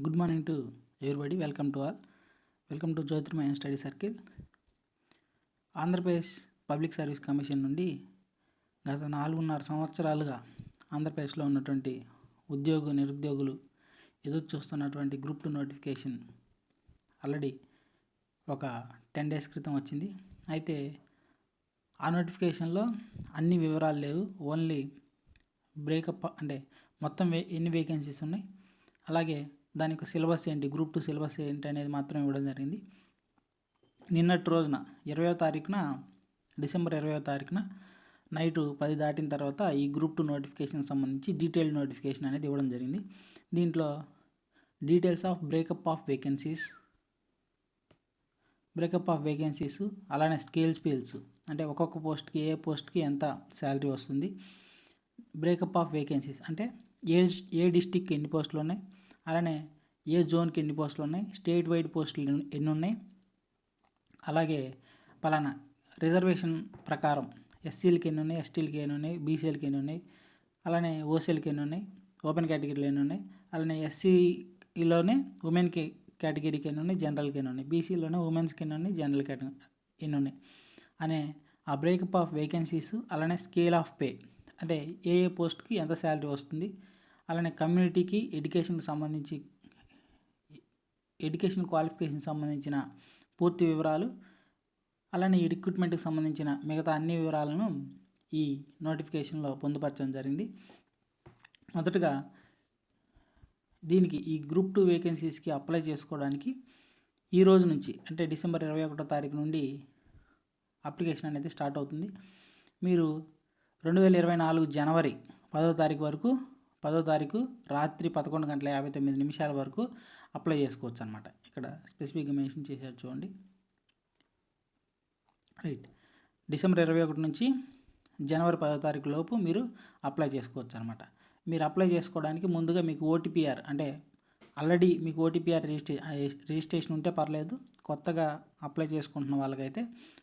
Good morning to everybody. Welcome to all. Welcome to Jyothirmaya study circle. Andhra Pradesh public service commission నుండి గత నాలుగున్నర సంవత్సరాలుగా ఆంధ్రప్రదేశ్లో ఉన్నటువంటి ఉద్యోగ నిరుద్యోగులు ఎదురు చూస్తున్నటువంటి గ్రూప్ టూ నోటిఫికేషన్ ఆల్రెడీ ఒక టెన్ డేస్ క్రితం వచ్చింది. అయితే ఆ నోటిఫికేషన్లో అన్ని వివరాలు లేవు. ఓన్లీ బ్రేకప్ అంటే మొత్తం వే ఎన్ని వేకెన్సీస్ ఉన్నాయి. అలాగే దానికి సిలబస్ ఏంటి? గ్రూప్ టూ సిలబస్ ఏంటి అనేది మాత్రం ఇవ్వడం జరిగింది. నిన్నటి రోజున ఇరవయో తారీఖున డిసెంబర్ ఇరవయో తారీఖున నైటు పది దాటిన తర్వాత ఈ గ్రూప్ టూ నోటిఫికేషన్ సంబంధించి డీటెయిల్డ్ నోటిఫికేషన్ అనేది ఇవ్వడం జరిగింది. దీంట్లో details of breakup of vacancies breakup of vacancies అలానే స్కేల్ స్పీల్స్ అంటే ఒక్కొక్క పోస్ట్కి ఏ పోస్ట్కి ఎంత శాలరీ వస్తుంది బ్రేకప్ ఆఫ్ వేకెన్సీస్ అంటే ఏ ఏ డిస్టిక్ ఎన్ని పోస్టులు ఉన్నాయి అలానే ఏ జోన్కి ఎన్ని పోస్టులు ఉన్నాయి స్టేట్ వైడ్ పోస్టులు ఎన్ని ఉన్నాయి అలాగే పలానా రిజర్వేషన్ ప్రకారం ఎస్సీలకి ఎన్ని ఉన్నాయి ఎస్టీలకి ఎన్ని ఉన్నాయి బీసీలకి ఎన్ని ఉన్నాయి అలానే ఓసీలకి ఎన్ని ఉన్నాయి ఓపెన్ కేటగిరీలు ఎన్ని ఉన్నాయి అలానే ఎస్సీలోనే ఉమెన్కి కేటగిరీకి ఎన్ని ఉన్నాయి జనరల్కి ఎన్ని ఉన్నాయి బీసీలోనే ఉమెన్స్కి ఎన్ని ఉన్నాయి జనరల్ కేటగిరీ ఎన్ని ఉన్నాయి అనే ఆ బ్రేకప్ ఆఫ్ వేకెన్సీస్ అలానే స్కేల్ ఆఫ్ పే అంటే ఏ ఏ పోస్ట్కి ఎంత శాలరీ వస్తుంది అలానే కమ్యూనిటీకి ఎడ్యుకేషన్కి సంబంధించి ఎడ్యుకేషన్ క్వాలిఫికేషన్ సంబంధించిన పూర్తి వివరాలు అలానే ఈ రిక్రూట్మెంట్కి సంబంధించిన మిగతా అన్ని వివరాలను ఈ నోటిఫికేషన్లో పొందుపరచడం జరిగింది. మొదటగా దీనికి ఈ గ్రూప్ టూ వేకెన్సీస్కి అప్లై చేసుకోవడానికి ఈ రోజు నుంచి అంటే డిసెంబర్ ఇరవై ఒకటో తారీఖు నుండి అప్లికేషన్ అనేది స్టార్ట్ అవుతుంది. మీరు రెండు వేల ఇరవై నాలుగు జనవరి పదో తారీఖు వరకు పదో తారీఖు రాత్రి పదకొండు గంటల యాభై తొమ్మిది నిమిషాల వరకు అప్లై చేసుకోవచ్చు అనమాట ఇక్కడ స్పెసిఫిక్గా మెన్షన్ చేశారు చూడండి. రైట్. డిసెంబర్ ఇరవై ఒకటి నుంచి జనవరి పదో తారీఖు లోపు మీరు అప్లై చేసుకోవచ్చు అనమాట మీరు అప్లై చేసుకోవడానికి ముందుగా మీకు ఓటీపీఆర్ అంటే ఆల్రెడీ మీకు ఓటీపీఆర్ రిజిస్ట్రే రిజిస్ట్రేషన్ ఉంటే పర్లేదు. కొత్తగా అప్లై చేసుకుంటున్న వాళ్ళకైతే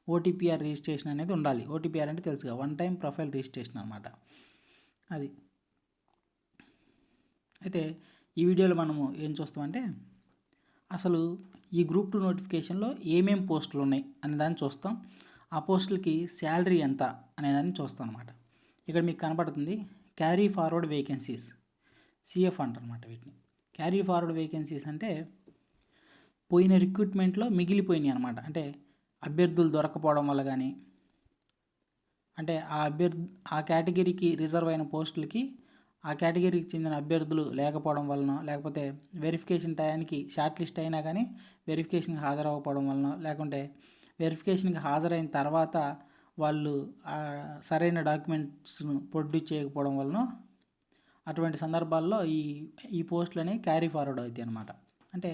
ఓటీపీఆర్ రిజిస్ట్రేషన్ అనేది ఉండాలి. ఓటీపీఆర్ అంటే తెలుసుగా. వన్ టైం ప్రొఫైల్ రిజిస్ట్రేషన్ అనమాట అది. అయితే ఈ వీడియోలో మనము ఏం చూస్తామంటే అసలు ఈ గ్రూప్ టూ నోటిఫికేషన్లో ఏమేం పోస్టులు ఉన్నాయి అనేదాన్ని చూస్తాం. ఆ పోస్టులకి శాలరీ ఎంత అనేదాన్ని చూస్తాం అనమాట ఇక్కడ మీకు కనపడుతుంది క్యారీ ఫార్వర్డ్ వేకెన్సీస్ సిఎఫ్ అంటారనమాట వీటిని. క్యారీ ఫార్వర్డ్ వేకెన్సీస్ అంటే పోయిన రిక్రూట్మెంట్లో మిగిలిపోయినాయి అనమాట అంటే అభ్యర్థులు దొరకపోవడం వల్ల కానీ అంటే ఆ అభ్యర్థి ఆ కేటగిరీకి రిజర్వ్ అయిన పోస్టులకి ఆ కేటగిరీకి చెందిన అభ్యర్థులు లేకపోవడం వలన లేకపోతే వెరిఫికేషన్ టయానికి షార్ట్ లిస్ట్ అయినా కానీ వెరిఫికేషన్కి హాజరవ్వకపోవడం వలన లేకుంటే వెరిఫికేషన్కి హాజరైన తర్వాత వాళ్ళు సరైన డాక్యుమెంట్స్ను ప్రొడ్యూస్ చేయకపోవడం వలన అటువంటి సందర్భాల్లో ఈ ఈ పోస్టులు అనేవి క్యారీ ఫార్వర్డ్ అవుతాయి అనమాట అంటే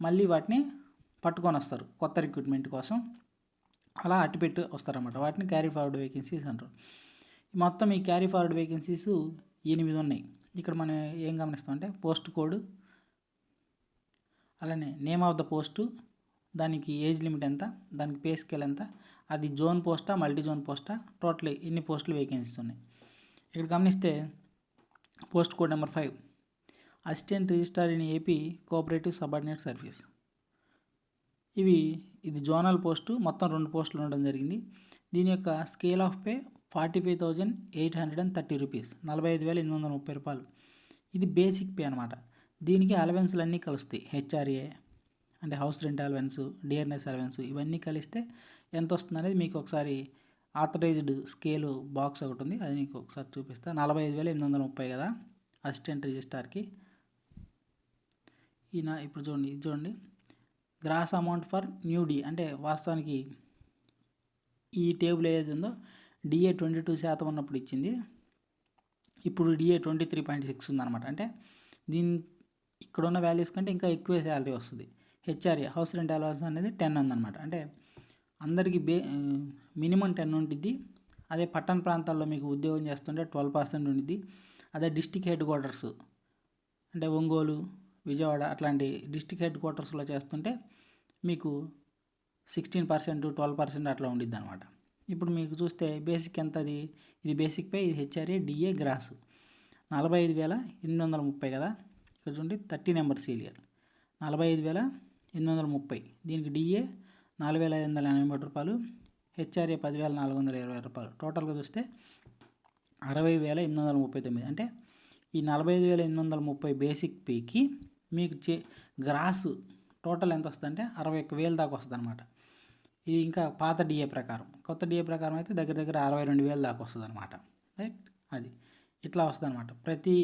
మళ్ళీ వాటిని పట్టుకొని వస్తారు కొత్త రిక్రూట్మెంట్ కోసం. అలా అట్టుపెట్టి వస్తారన్నమాట. వాటిని క్యారీ ఫార్వర్డ్ వేకెన్సీస్ అంటారు. మొత్తం ఈ క్యారీ ఫార్వర్డ్ వేకెన్సీస్ ఎనిమిది ఉన్నాయి. ఇక్కడ మనం ఏం గమనిస్తాం అంటే పోస్ట్ కోడ్ అలానే నేమ్ ఆఫ్ ద పోస్టు దానికి ఏజ్ లిమిట్ ఎంత దానికి పే స్కేల్ ఎంత అది జోన్ పోస్టా మల్టీ జోన్ పోస్టా టోటల్ ఎన్ని పోస్టులు వేకెన్సీస్ ఉన్నాయి. ఇక్కడ గమనిస్తే post code number five assistant registrar in AP cooperative subordinate service. ఇవి ఇది జోనల్ పోస్టు మొత్తం రెండు పోస్టులు ఉండడం జరిగింది. దీని యొక్క scale of pay forty five thousand eight hundred and thirty rupees. నలభై ఐదు వేల ఎనిమిది వందల ముప్పై రూపాయలు. ఇది బేసిక్ పే అనమాట దీనికి అలవెన్స్లు అన్నీ కలుస్తాయి. హెచ్ఆర్ఏ అంటే house rent allowance DRS allowance ఇవన్నీ కలిస్తే ఎంత వస్తుంది అనేది మీకు ఒకసారి ఆథరైజ్డ్ స్కేల్ బాక్స్ ఒకటి ఉంది. అది మీకు ఒకసారి చూపిస్తా. నలభై ఐదు వేల ఎనిమిది వందల ముప్పై కదా? అసిస్టెంట్ రిజిస్టార్కి ఈయన ఇప్పుడు చూడండి ఇది చూడండి. Gross amount for new D అంటే వాస్తవానికి ఈ టేబుల్ ఏది ఉందో డిఏ ట్వంటీ టూ శాతం ఉన్నప్పుడు ఇచ్చింది. ఇప్పుడు DA twenty three point six ఉందన్నమాట. అంటే దీని ఇక్కడ ఉన్న వాల్యూస్ కంటే ఇంకా ఎక్కువే శాలరీ వస్తుంది. హెచ్ఆర్ఏ హౌస్ రెంట్ అలవెన్స్ అనేది టెన్ ఉందన్నమాట. అంటే అందరికీ బే మినిమం టెన్ ఉంటుంది అదే పట్టణ ప్రాంతాల్లో మీకు ఉద్యోగం చేస్తుంటే ట్వెల్వ్ పర్సెంట్ ఉండిద్ది. అదే డిస్టిక్ హెడ్ క్వార్టర్స్ అంటే ఒంగోలు విజయవాడ అట్లాంటి డిస్టిక్ హెడ్ క్వార్టర్స్లో చేస్తుంటే మీకు సిక్స్టీన్ పర్సెంట్ ట్వెల్వ్ పర్సెంట్ అట్లా ఉండిద్ది అనమాట ఇప్పుడు మీకు చూస్తే బేసిక్ ఎంత అది ఇది బేసిక్ పే ఇది హెచ్ఆర్ఏ డిఏ గ్రాస్ నలభై ఐదు వేల ఎనిమిది వందల ముప్పై కదా? ఇక్కడ చూడండి థర్టీ నెంబర్ సీరియల్ నలభై ఐదు వేల ఎనిమిది వందల ముప్పై. దీనికి డిఏ నాలుగు వేల ఐదు వందల ఎనభై మూడు రూపాయలు హెచ్ఆర్ఏ పదివేల నాలుగు వందల ఇరవై రూపాయలు. టోటల్గా చూస్తే అరవై వేల ఎనిమిది వందల ముప్పై తొమ్మిది. అంటే ఈ నలభై ఐదు వేల ఎనిమిది వందల ముప్పై బేసిక్ పేకి మీకు చే గ్రాస్ టోటల్ ఎంత వస్తుందంటే అరవై ఒక్క వేలు దాకా వస్తుంది అనమాట ఇది ఇంకా పాత డిఏ ప్రకారం. కొత్త డిఏ ప్రకారం అయితే దగ్గర దగ్గర అరవై రెండు వేలు దాకా వస్తుంది అనమాట రైట్? అది. ఇట్లా వస్తుంది అనమాట ప్రతి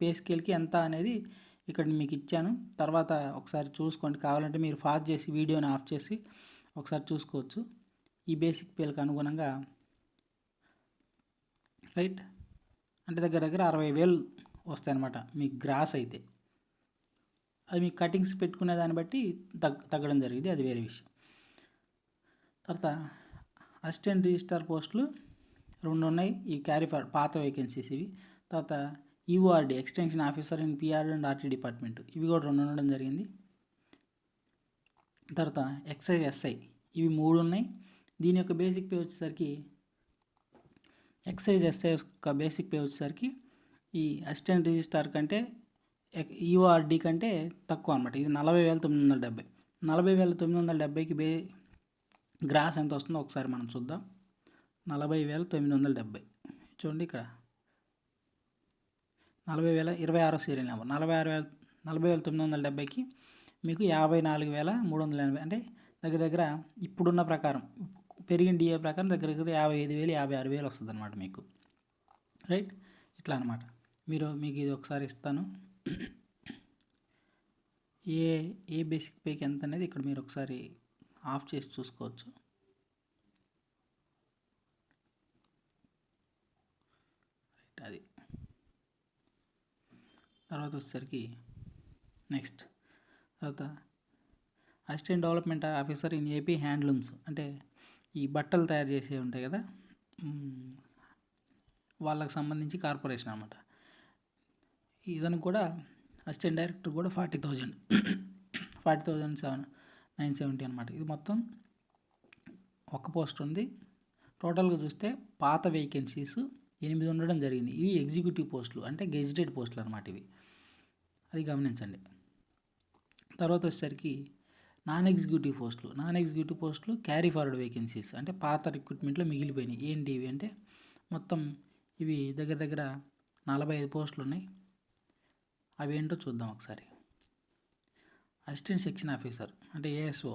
పే స్కేల్కి ఎంత అనేది ఇక్కడ మీకు ఇచ్చాను. తర్వాత ఒకసారి చూసుకోండి. కావాలంటే మీరు ఫాస్ట్ చేసి వీడియోని ఆఫ్ చేసి ఒకసారి చూసుకోవచ్చు. ఈ బేసిక్ పేలకు అనుగుణంగా రైట్? అంటే దగ్గర దగ్గర అరవై వేలు వస్తాయి అనమాట మీకు గ్రాస్ అయితే. అది మీకు కటింగ్స్ పెట్టుకునే దాన్ని బట్టి తగ్గ తగ్గడం జరిగింది. అది వేరే విషయం. తర్వాత అసిస్టెంట్ రిజిస్టార్ పోస్టులు రెండు ఉన్నాయి ఈ క్యారీ పాత వేకెన్సీస్ ఇవి. తర్వాత EORD extension officer in PR and RT department ఇవి కూడా రెండు ఉండడం జరిగింది. తర్వాత ఎక్సైజ్ ఎస్ఐ ఇవి మూడు ఉన్నాయి దీని యొక్క బేసిక్ పే వచ్చేసరికి ఎక్సైజ్ ఎస్ఐ యొక్క బేసిక్ పే వచ్చేసరికి ఈ అసిస్టెంట్ రిజిస్టార్ కంటే ఈఓఆర్డి కంటే తక్కువ అనమాట ఇది నలభై వేల తొమ్మిది వందల డెబ్బై. నలభై వేల తొమ్మిది వందల డెబ్బైకి బే గ్రాస్ ఎంత వస్తుందో ఒకసారి మనం చూద్దాం. నలభై వేల తొమ్మిది వందల డెబ్బై చూడండి ఇక్కడ. నలభై వేల ఇరవై ఆరో సీరియల్ నెంబర్. నలభై ఆరు వేల నలభై వేల తొమ్మిది వందల డెబ్బైకి మీకు యాభై నాలుగు వేల మూడు వందల ఎనభై అంటే దగ్గర దగ్గర ఇప్పుడున్న ప్రకారం పెరిగిన డిఏ ప్రకారం దగ్గర దగ్గర యాభై ఐదు వేలు యాభై ఆరు వేలు వస్తుంది అనమాట మీకు. రైట్? ఇట్లా అనమాట మీరు మీకు ఇది ఒకసారి ఇస్తాను. ఏ ఏ బేసిక్ పేకి ఎంత అనేది ఇక్కడ మీరు ఒకసారి ఆఫ్ చేసి చూసుకోవచ్చు. రైట్ అది. తర్వాత వచ్చేసరికి నెక్స్ట్. తర్వాత assistant development officer in AP handlooms. అంటే ఈ బట్టలు తయారు చేసే ఉంటాయి కదా? వాళ్ళకి సంబంధించి కార్పొరేషన్ అనమాట ఇతను కూడా అసిస్టెంట్ డైరెక్టర్ కూడా forty thousand. Forty thousand seven nine seventy అనమాట ఇది మొత్తం ఒక పోస్ట్ ఉంది. టోటల్గా చూస్తే పాత వేకెన్సీస్ ఎనిమిది ఉండడం జరిగింది. ఇవి ఎగ్జిక్యూటివ్ పోస్టులు అంటే గెజిటెడ్ పోస్టులు అనమాట ఇవి. అది గమనించండి. తర్వాత వచ్చేసరికి నాన్ ఎగ్జిక్యూటివ్ పోస్టులు. నాన్ ఎగ్జిక్యూటివ్ పోస్టులు క్యారీ ఫార్వర్డ్ వేకెన్సీస్ అంటే పాత రిక్రూట్మెంట్లో మిగిలిపోయినాయి. ఏంటి ఇవి అంటే మొత్తం ఇవి దగ్గర దగ్గర నలభై ఐదు పోస్టులు ఉన్నాయి. అవి ఏంటో చూద్దాం ఒకసారి. అసిస్టెంట్ సెక్షన్ ఆఫీసర్ అంటే ఏఎస్ఓ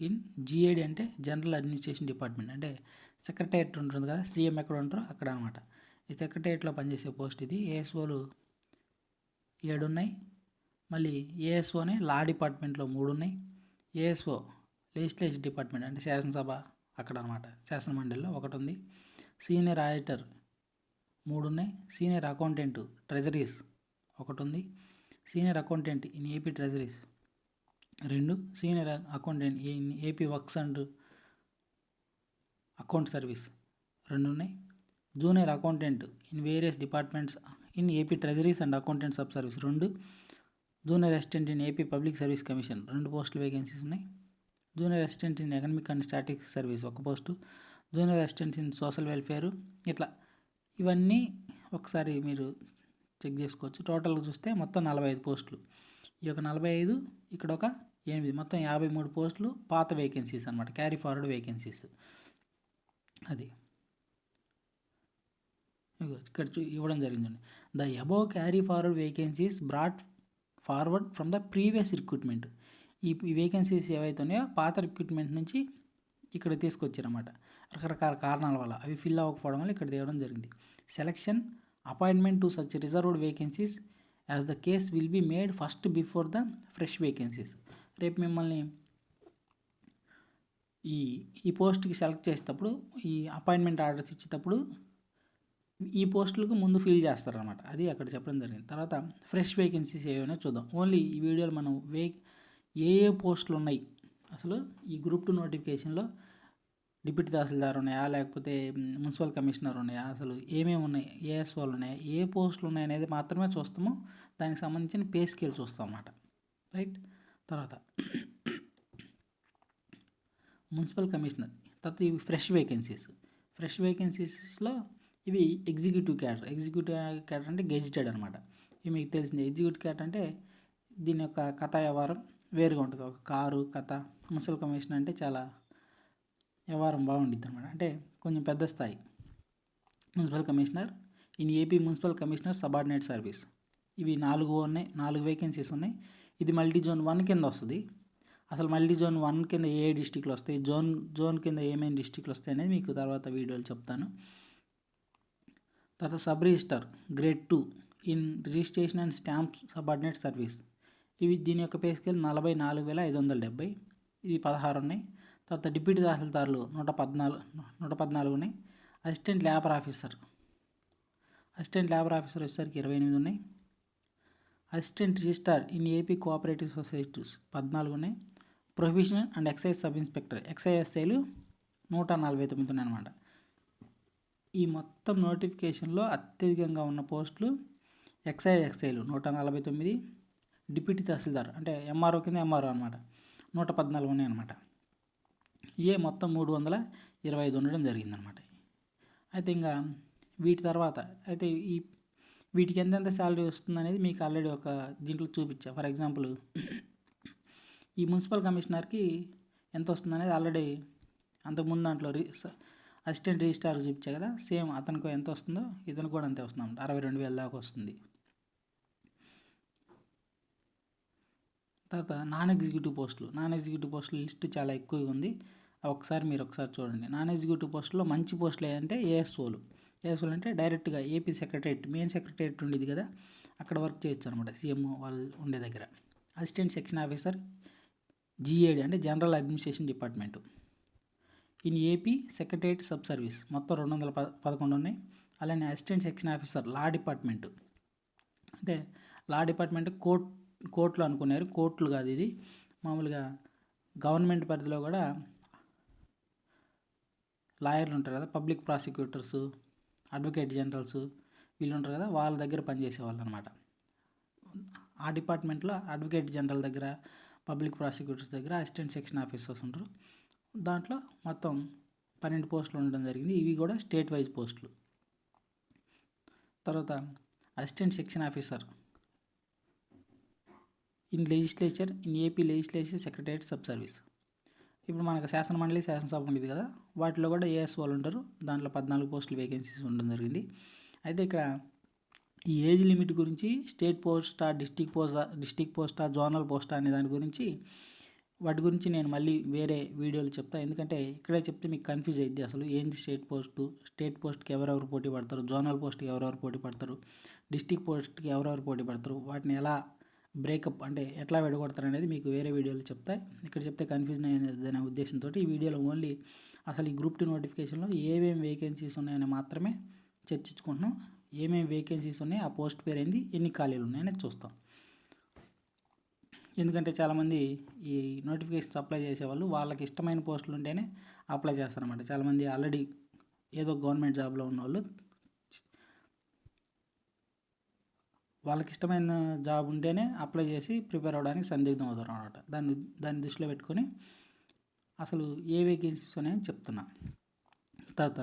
ఇన్ జిఏడి అంటే జనరల్ అడ్మినిస్ట్రేషన్ డిపార్ట్మెంట్ అంటే సెక్రటరియట్ ఉంటుంది కదా సీఎం ఎక్కడ ఉంటారో అక్కడ అనమాట ఈ సెక్రటరియట్లో పనిచేసే పోస్ట్ ఇది. ఏఎస్ఓలు ఏడు ఉన్నాయి మళ్ళీ ఏఎస్ఓనే లా డిపార్ట్మెంట్లో మూడు ఉన్నాయి ఏఎస్ఓ లెజిస్లేషన్ డిపార్ట్మెంట్ అంటే శాసనసభ అక్కడ అనమాట శాసన మండలిలో ఒకటి ఉంది సీనియర్ ఆడిటర్ మూడు ఉన్నాయి సీనియర్ అకౌంటెంట్ ట్రెజరీస్ ఒకటి ఉంది senior accountant in AP treasuries రెండు senior accountant in AP works and account service రెండు ఉన్నాయి. Junior accountant in various departments in AP treasuries and accountant sub service రెండు. Junior assistant in AP public service commission రెండు పోస్టులు vacancies ఉన్నాయి. Junior assistant in economic and statics service ఒక post. Junior assistants in social welfare ఇట్లా ఇవన్నీ ఒకసారి మీరు check చేసుకోవచ్చు. టోటల్గా చూస్తే మొత్తం నలభై ఐదు పోస్టులు. ఈ యొక్క నలభై ఐదు ఇక్కడ ఒక ఎనిమిది. మొత్తం యాభై మూడు పోస్టులు పాత వేకెన్సీస్ అనమాట క్యారీ ఫార్వర్డ్ వేకెన్సీస్ అది. ఇక్కడ చూ ఇవ్వడం జరిగిందండి. The above carry forward vacancies brought forward from the previous recruitment ఈ ఈ వేకెన్సీస్ ఏవైతే ఉన్నాయో పాత రిక్రూట్మెంట్ నుంచి ఇక్కడ తీసుకొచ్చారన్నమాట. రకరకాల కారణాల వల్ల అవి ఫిల్ అవ్వకపోవడం వల్ల ఇక్కడ తేవడం జరిగింది. Selection appointment to such reserved vacancies as the case will be made first before the fresh vacancies రేపు మిమ్మల్ని ఈ ఈ పోస్ట్కి సెలెక్ట్ చేసేటప్పుడు ఈ అపాయింట్మెంట్ ఆర్డర్స్ ఇచ్చేటప్పుడు ఈ పోస్టులకు ముందు ఫిల్ చేస్తారనమాట అది అక్కడ చెప్పడం జరిగింది. తర్వాత ఫ్రెష్ వేకెన్సీస్ ఏమైనా చూద్దాం. ఓన్లీ ఈ వీడియోలో మనం వే ఏ ఏ పోస్టులు ఉన్నాయి? అసలు ఈ గ్రూప్ టూ నోటిఫికేషన్లో డిప్యూటీ తహసీల్దార్ ఉన్నాయా? లేకపోతే మున్సిపల్ కమిషనర్ ఉన్నాయా? అసలు ఏమేమి ఉన్నాయి? ఏఎస్ఓలు ఉన్నాయా? ఏ పోస్టులు ఉన్నాయి అనేది మాత్రమే చూస్తాము. దానికి సంబంధించిన పే స్కేల్ చూస్తాం అన్నమాట. రైట్? తర్వాత మున్సిపల్ కమిషనర్ తర్వాత ఇవి ఫ్రెష్ వేకెన్సీస్. ఫ్రెష్ వేకెన్సీస్లో ఇవి ఎగ్జిక్యూటివ్ క్యాడర్ ఎగ్జిక్యూటివ్ క్యాడర్ అంటే గెజిటెడ్ అనమాట ఇవి మీకు తెలిసింది ఎగ్జిక్యూటివ్ క్యాడర్ అంటే దీని యొక్క కథ వ్యవహారం వేరుగా ఉంటుంది. ఒక కారు కథ మున్సిపల్ కమిషన్ అంటే చాలా వ్యవహారం బాగుండిద్ది అనమాట అంటే కొంచెం పెద్ద స్థాయి. Municipal commissioner in AP municipal commissioner subordinate service. ఇవి నాలుగు ఉన్నాయి నాలుగు వేకెన్సీస్ ఉన్నాయి. ఇది మల్టీ జోన్ వన్ కింద వస్తుంది. అసలు మల్టీ జోన్ వన్ కింద ఏ డిస్టిక్లు వస్తాయి? జోన్ జోన్ కింద ఏమేమి డిస్టిక్లు వస్తాయి అనేది మీకు తర్వాత వీడియోలు చెప్తాను. తర్వాత sub register grade two in registration and stamp subordinate service. ఇవి దీని యొక్క పే స్కేల్ నలభై నాలుగు వేల ఐదు వందల డెబ్బై. ఇది పదహారు ఉన్నాయి. తర్వాత డిప్యూటీ తహసీల్దారులు నూట పద్నాలుగు నూట పద్నాలుగు ఉన్నాయి. Assistant labour officer. Assistant labour officer వచ్చేసరికి ఇరవై ఎనిమిది ఉన్నాయి. Assistant registrar in AP cooperative societies పద్నాలుగు ఉన్నాయి. Professional and excise sub inspector. ఎక్సైఎస్ఐలు నూట నలభై తొమ్మిది ఉన్నాయి అనమాట ఈ మొత్తం నోటిఫికేషన్లో అత్యధికంగా ఉన్న పోస్టులు ఎక్సైజ్ ఎక్సైలు నూట నలభై తొమ్మిది డిప్యూటీ తహసీల్దార్ అంటే ఎంఆర్ఓ కింద ఎంఆర్ఓ అనమాట నూట పద్నాలుగు ఉన్నాయన్నమాట ఏ మొత్తం మూడు వందల ఇరవై ఐదు ఉండడం జరిగిందనమాట అయితే ఇంకా వీటి తర్వాత అయితే ఈ వీటికి ఎంతెంత శాలరీ వస్తుంది అనేది మీకు ఆల్రెడీ ఒక దీంట్లో చూపించా. ఫర్ ఎగ్జాంపుల్ ఈ మున్సిపల్ కమిషనర్కి ఎంత వస్తుంది అనేది ఆల్రెడీ అంతకుముందు దాంట్లో రి అసిస్టెంట్ రిజిస్టార్ చూపించా కదా సేమ్ అతనికి ఎంత వస్తుందో ఇతనికి కూడా అంతే వస్తుంది అరవై రెండు వేల దాకా వస్తుంది. తర్వాత నాన్ ఎగ్జిక్యూటివ్ పోస్టులు. నాన్ ఎగ్జిక్యూటివ్ పోస్టుల లిస్ట్ చాలా ఎక్కువగా ఉంది. ఒకసారి మీరు ఒకసారి చూడండి. నాన్ ఎగ్జిక్యూటివ్ పోస్టుల్లో మంచి పోస్టులు ఏంటంటే ఏఎస్ఓలు. చేసుకోవాలంటే అంటే డైరెక్ట్గా ఏపీ సెక్రటరేట్ మెయిన్ సెక్రటరేట్ ఉండేది కదా అక్కడ వర్క్ చేయొచ్చు అనమాట. సీఎం వాళ్ళు ఉండే దగ్గర. అసిస్టెంట్ సెక్షన్ ఆఫీసర్ జిఏడి అంటే general administration department. In AP secretariat sub service మొత్తం రెండు వందల ప పదకొండు ఉన్నాయి. అలానే assistant section officer law department. అంటే లా డిపార్ట్మెంట్ కోర్ట్ కోర్టులు అనుకున్నారు. కోర్టులు కాదు ఇది. మామూలుగా గవర్నమెంట్ పరిధిలో కూడా లాయర్లు ఉంటారు కదా పబ్లిక్ ప్రాసిక్యూటర్స్ అడ్వకేట్ జనరల్స్ వీళ్ళు ఉంటారు కదా వాళ్ళ దగ్గర పనిచేసేవాళ్ళు అనమాట ఆ డిపార్ట్మెంట్లో అడ్వకేట్ జనరల్ దగ్గర పబ్లిక్ ప్రాసిక్యూటర్స్ దగ్గర అసిస్టెంట్ సెక్షన్ ఆఫీసర్స్ ఉంటారు. దాంట్లో మొత్తం పన్నెండు పోస్టులు ఉండడం జరిగింది. ఇవి కూడా స్టేట్ వైజ్ పోస్టులు. తర్వాత assistant section officer. In legislature in AP legislature secretariat sub service. ఇప్పుడు మనకు శాసన మండలి శాసనసభ ఉండేది కదా. వాటిలో కూడా ఏఎస్ వాళ్ళు ఉంటారు. దాంట్లో పద్నాలుగు పోస్టులు వేకెన్సీస్ ఉండడం జరిగింది. అయితే ఇక్కడ ఈ ఏజ్ లిమిట్ గురించి స్టేట్ పోస్టా డిస్టిక్ పోస్టా డిస్టిక్ పోస్టా జోనల్ పోస్టా అనే దాని గురించి వాటి గురించి నేను మళ్ళీ వేరే వీడియోలు చెప్తాను ఎందుకంటే ఇక్కడే చెప్తే మీకు కన్ఫ్యూజ్ అయ్యింది అసలు. ఏంది స్టేట్ పోస్టు? స్టేట్ పోస్ట్కి ఎవరెవరు పోటీ పడతారు? జోనల్ పోస్ట్కి ఎవరెవరు పోటీ పడతారు? డిస్టిక్ పోస్ట్కి ఎవరెవరు పోటీ పడతారు? వాటిని ఎలా బ్రేకప్ అంటే ఎట్లా విడగొడతారు అనేది మీకు వేరే వీడియోలు చెప్తాయి ఇక్కడ చెప్తే కన్ఫ్యూజన్ అనే ఉద్దేశంతో ఈ వీడియోలో ఓన్లీ అసలు ఈ గ్రూప్ టూ నోటిఫికేషన్లో ఏమేమి వేకెన్సీస్ ఉన్నాయని మాత్రమే చర్చించుకుంటున్నాం. ఏమేమి వేకెన్సీస్ ఉన్నాయి ఆ పోస్ట్ పేరు ఏంది ఎన్ని ఖాళీలు ఉన్నాయని చూస్తాం. ఎందుకంటే చాలామంది ఈ నోటిఫికేషన్స్ అప్లై చేసేవాళ్ళు వాళ్ళకి ఇష్టమైన పోస్టులు ఉంటేనే అప్లై చేస్తారన్నమాట. చాలామంది ఆల్రెడీ ఏదో గవర్నమెంట్ జాబ్లో ఉన్న వాళ్ళు వాళ్ళకి ఇష్టమైన జాబ్ ఉంటేనే అప్లై చేసి ప్రిపేర్ అవ్వడానికి సందిగ్ధం అవుతారు అనమాట దాన్ని దాన్ని దృష్టిలో పెట్టుకొని అసలు ఏ వేకెన్సీస్ ఉన్నాయని చెప్తున్నా. తర్వాత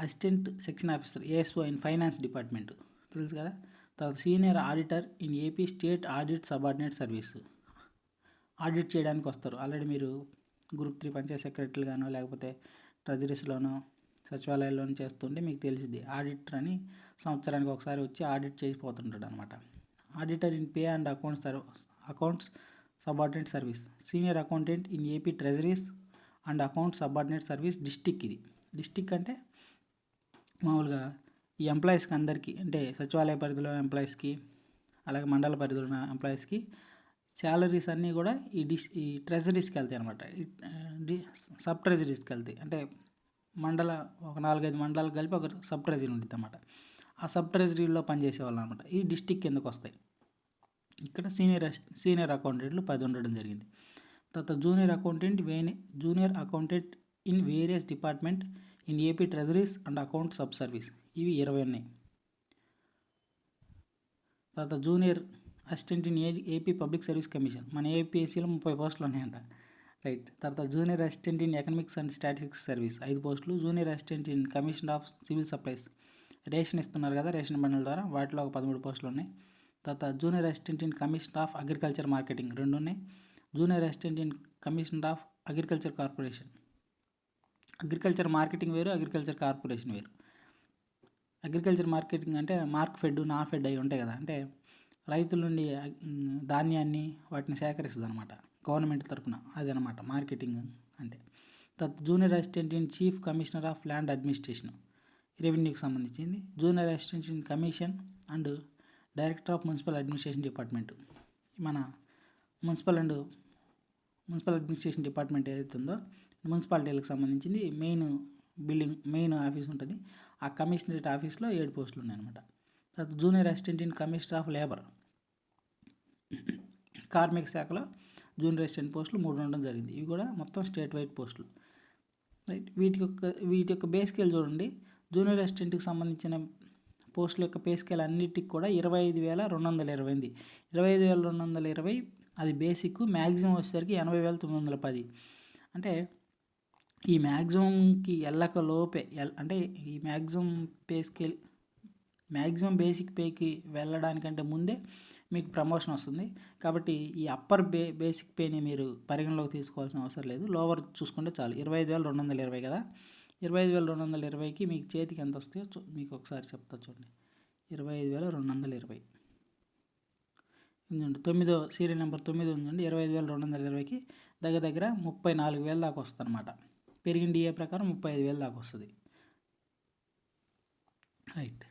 assistant section officer ASO in finance department తెలుసు కదా? తర్వాత senior auditor in AP state audit subordinate service. Audit చేయడానికి వస్తారు. ఆల్రెడీ మీరు గ్రూప్ త్రీ పంచాయత్ సెక్రటరీగానో లేకపోతే ట్రెజరీస్లోనో సచివాలయాల్లోనే చేస్తుంటే మీకు తెలిసింది ఆడిటర్ అని సంవత్సరానికి ఒకసారి వచ్చి ఆడిట్ చేసిపోతుంటాడు అనమాట auditor in pay and accounts accounts subordinate service. Senior accountant in AP treasuries and account subordinate service district ఇది. డిస్టిక్ అంటే మామూలుగా ఈ ఎంప్లాయీస్కి అందరికీ అంటే సచివాలయ పరిధిలో ఎంప్లాయీస్కి అలాగే మండల పరిధిలో ఉన్న ఎంప్లాయీస్కి శాలరీస్ అన్నీ కూడా ఈ డిస్ ఈ ట్రెజరీస్కి వెళ్తాయి అనమాట సబ్ ట్రెజరీస్కి వెళ్తాయి. అంటే మండల ఒక నాలుగైదు మండలాలు కలిపి ఒక సబ్ ట్రెజరీ ఉంటుంది అన్నమాట. ఆ సబ్ ట్రెజరీలో పనిచేసేవాళ్ళు అనమాట ఈ డిస్టిక్ కిందకు వస్తాయి. ఇక్కడ సీనియర్ సీనియర్ అకౌంటెంట్లు పది ఉండడం జరిగింది. తర్వాత junior accountant వేని junior accountant in various department in AP treasuries and account sub service. ఇవి ఇరవై ఉన్నాయి. తర్వాత junior assistant in A AP public service commission. మన ఏపీఎస్సీలో ముప్పై పోస్టులు ఉన్నాయంట. రైట్ తర్వాత junior assistant in economics and statistics service. ఐదు పోస్టులు. Junior assistant in commission of civil supplies. Ration ఇస్తున్నారు కదా రేషన్ బండ్ల ద్వారా. వాటిలో ఒక పదమూడు పోస్టులు ఉన్నాయి. తర్వాత junior assistant in commission of agriculture marketing రెండు ఉన్నాయి. Junior assistant in commissioner of agriculture corporation. Agriculture marketing వేరు అగ్రికల్చర్ కార్పొరేషన్ వేరు. అగ్రికల్చర్ మార్కెటింగ్ అంటే మార్క్ ఫెడ్ నా ఫెడ్ అయి ఉంటాయి కదా. అంటే రైతుల నుండి ధాన్యాన్ని వాటిని సేకరిస్తుంది అనమాట గవర్నమెంట్ తరపున అదనమాట. మార్కెటింగ్ అంటే. తత్ junior assistant in chief commissioner of land administration రెవెన్యూకి సంబంధించింది. Junior assistant in commission and director of municipal administration department. మన municipal and municipal administration department ఏదైతే ఉందో మున్సిపాలిటీలకు సంబంధించింది మెయిన్ బిల్డింగ్ మెయిన్ ఆఫీస్ ఉంటుంది. ఆ కమిషనరేట్ ఆఫీస్లో ఏడు పోస్టులు ఉన్నాయన్నమాట. తర్వాత junior assistant in commissioner of labour కార్మిక శాఖలో జూనియర్ అసిస్టెంట్ పోస్టులు మూడు ఉండడం జరిగింది. ఇవి కూడా మొత్తం స్టేట్ వైడ్ పోస్టులు. రైట్? వీటి యొక్క వీటి యొక్క బే స్కేల్ చూడండి. జూనియర్ అసిస్టెంట్కి సంబంధించిన పోస్టుల యొక్క పే స్కేల్ అన్నిటికి కూడా ఇరవై ఐదు వేల రెండు వందల ఇరవై ఉంది ఇరవై ఐదు వేల రెండు వందల ఇరవై అది బేసిక్ మ్యాక్సిమం వచ్చేసరికి ఎనభై వేల తొమ్మిది వందల పది. అంటే ఈ మ్యాక్సిమంకి వెళ్ళక లోపే అంటే ఈ maximum pay scale maximum basic పేకి వెళ్ళడానికంటే ముందే మీకు ప్రమోషన్ వస్తుంది. కాబట్టి ఈ అప్పర్ బే బేసిక్ పేని మీరు పరిగణలోకి తీసుకోవాల్సిన అవసరం లేదు. లోవర్ చూసుకుంటే చాలు. ఇరవై ఐదు వేల రెండు వందల ఇరవై కదా? ఇరవై ఐదు వేల రెండు వందల ఇరవైకి మీకు చేతికి ఎంత వస్తాయో మీకు ఒకసారి చెప్తా చూడండి. ఇరవై ఐదు వేల రెండు వందల ఇరవై. ఉందండి తొమ్మిదో సీరియల్ నెంబర్ తొమ్మిది ఉందండి. ఇరవై ఐదు వేల రెండు వందల ఇరవైకి దగ్గర దగ్గర ముప్పై నాలుగు వేల దాకా వస్తుంది అనమాట పెరిగిన డిఏ ప్రకారం ముప్పై ఐదు వేల దాకా వస్తుంది. రైట్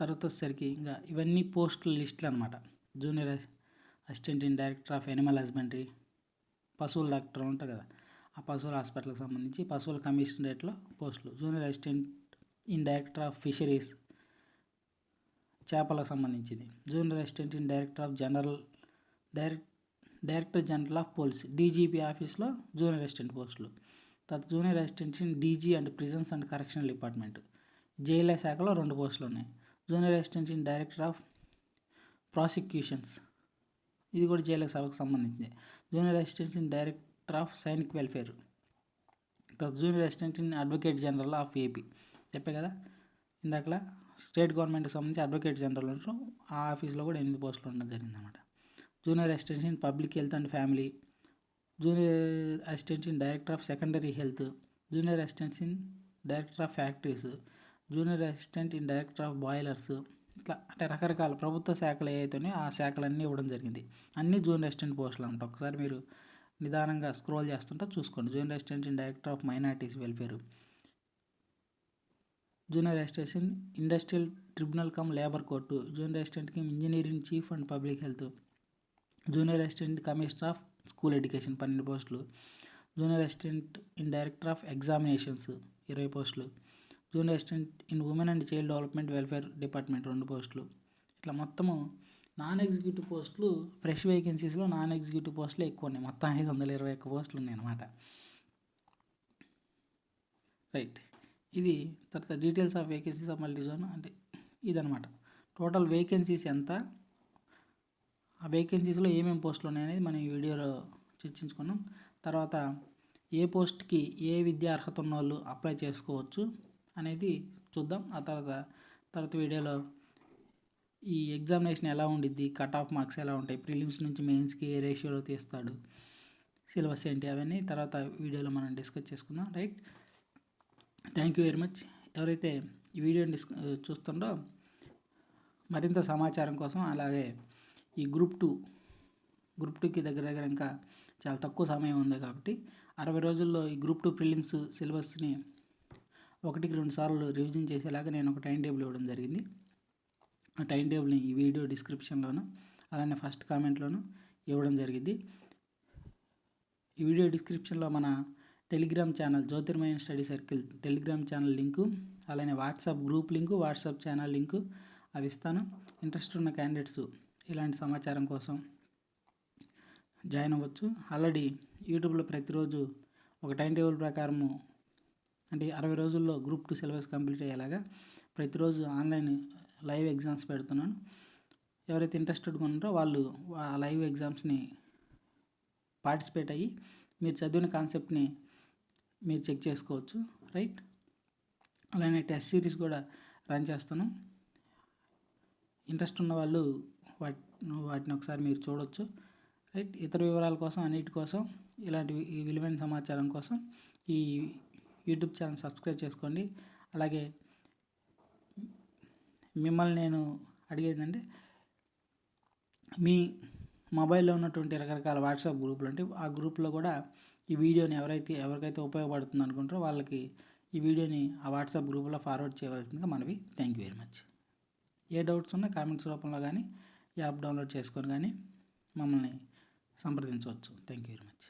తర్వాత వచ్చేసరికి ఇంకా ఇవన్నీ పోస్టుల లిస్టులు అనమాట junior assistant in director of animal husbandry పశువుల డాక్టర్ ఉంటారు కదా ఆ పశువుల హాస్పిటల్కి సంబంధించి పశువుల కమిషనరేట్లో పోస్టులు. Junior assistant in director of fisheries చేపలకు సంబంధించింది. Junior assistant in director of general direct director general of police DGP ఆఫీస్లో జూనియర్ అసిస్టెంట్ పోస్టులు. తర్వాత junior assistant in DG and prisons and correctional department. జైల శాఖలో రెండు పోస్టులు ఉన్నాయి junior assistant in director of prosecutions. ఇది కూడా జైళ్ళ సభకు సంబంధించింది. Junior assistant in director of Sainik welfare. తర్వాత junior assistant in advocate general of AP. చెప్పే కదా? ఇందాకలా స్టేట్ గవర్నమెంట్కి సంబంధించి అడ్వకేట్ జనరల్ ఉంటారు ఆ ఆఫీస్లో కూడా ఎనిమిది పోస్టులు ఉండడం జరిగింది అనమాట junior assistant in public health and family. Junior assistant in director of secondary health. Junior assistants in director of factories. Junior assistant in director of boilers. ఇట్లా అంటే రకరకాల ప్రభుత్వ శాఖలు ఏవైతున్నాయో ఆ శాఖలన్నీ ఇవ్వడం జరిగింది. అన్నీ జూనియర్ అసిస్టెంట్ పోస్టులు అంట ఒకసారి మీరు నిదానంగా స్క్రోల్ చేస్తుంటే చూసుకోండి. Junior assistant in director of minorities welfare. Junior assistant industrial tribunal cum labour court. Junior assistant cum engineering chief and public health. Junior assistant commissioner of school education పన్నెండు పోస్టులు. Junior assistant in director of examinations ఇరవై పోస్టులు. Junior assistant in women and child development welfare department రెండు పోస్టులు. ఇట్లా మొత్తము non executive పోస్టులు fresh వేకెన్సీస్లో నాన్ ఎగ్జిక్యూటివ్ పోస్టులు ఎక్కువ ఉన్నాయి మొత్తం ఐదు వందల ఇరవై ఒక్క పోస్టులు ఉన్నాయి అన్నమాట. రైట్. ఇది తర్వాత details of vacancies of multi zone అంటే ఇదనమాట టోటల్ వేకెన్సీస్ ఎంత? ఆ వేకెన్సీస్లో ఏమేమి పోస్టులు ఉన్నాయనేది మనం ఈ వీడియోలో చర్చించుకున్నాం. తర్వాత ఏ పోస్ట్కి ఏ విద్యా అర్హత ఉన్న వాళ్ళు అప్లై చేసుకోవచ్చు. అనేది చూద్దాం. ఆ తర్వాత తర్వాత వీడియోలో ఈ ఎగ్జామినేషన్ ఎలా ఉండిద్ది కట్ ఆఫ్ మార్క్స్ ఎలా ఉంటాయి ప్రిలిమ్స్ నుంచి మెయిన్స్కి ఏ రేషియోలో తీస్తాడు సిలబస్ ఏంటి అవన్నీ తర్వాత వీడియోలో మనం డిస్కస్ చేసుకుందాం. Right? Thank you very much. ఎవరైతే ఈ వీడియోని డిస్క చూస్తుండో మరింత సమాచారం కోసం అలాగే ఈ గ్రూప్ టూ గ్రూప్ టూకి దగ్గర దగ్గర ఇంకా చాలా తక్కువ సమయం ఉంది కాబట్టి అరవై రోజుల్లో ఈ గ్రూప్ టూ ప్రిలిమ్స్ సిలబస్ని ఒకటికి రెండు సార్లు రివిజన్ చేసేలాగా నేను ఒక టైం టేబుల్ ఇవ్వడం జరిగింది. ఆ టైం టేబుల్ని ఈ వీడియో డిస్క్రిప్షన్లోను అలానే ఫస్ట్ కామెంట్లోను ఇవ్వడం జరిగింది. ఈ వీడియో డిస్క్రిప్షన్లో మన Telegram channel Jyothirmayam study circle Telegram channel link అలానే WhatsApp group link WhatsApp channel link అవి ఇస్తాను. ఇంట్రెస్ట్ ఉన్న క్యాండిడేట్స్ ఇలాంటి సమాచారం కోసం జాయిన్ అవ్వచ్చు. ఆల్రెడీ యూట్యూబ్లో ప్రతిరోజు ఒక టైం టేబుల్ ప్రకారము అంటే అరవై రోజుల్లో గ్రూప్ టూ సిలబస్ కంప్లీట్ అయ్యేలాగా ప్రతిరోజు ఆన్లైన్ లైవ్ ఎగ్జామ్స్ పెడుతున్నాను. ఎవరైతే ఇంట్రెస్టెడ్గా ఉన్నారో వాళ్ళు ఆ లైవ్ ఎగ్జామ్స్ని పార్టిసిపేట్ అయ్యి మీరు చదివిన కాన్సెప్ట్ని మీరు చెక్ చేసుకోవచ్చు రైట్? అలానే టెస్ట్ సిరీస్ కూడా రన్ చేస్తున్నాం ఇంట్రెస్ట్ ఉన్న వాళ్ళు వాటి వాటిని ఒకసారి మీరు చూడొచ్చు రైట్? ఇతర వివరాల కోసం అన్నిటి కోసం ఇలాంటి విలువైన సమాచారం కోసం ఈ యూట్యూబ్ ఛానల్ సబ్స్క్రైబ్ చేసుకోండి. అలాగే మిమ్మల్ని నేను అడిగేదంటే మీ మొబైల్లో ఉన్నటువంటి రకరకాల వాట్సాప్ గ్రూపులు అంటే ఆ గ్రూప్లో కూడా ఈ వీడియోని ఎవరైతే ఎవరికైతే ఉపయోగపడుతుంది అనుకుంటారో వాళ్ళకి ఈ వీడియోని ఆ వాట్సాప్ గ్రూప్లో ఫార్వర్డ్ చేయవలసిందిగా మనవి. Thank you very much. A doubts ఉన్నా కామెంట్స్ రూపంలో కానీ యాప్ డౌన్లోడ్ చేసుకొని కానీ మమ్మల్ని సంప్రదించవచ్చు. Thank you very much.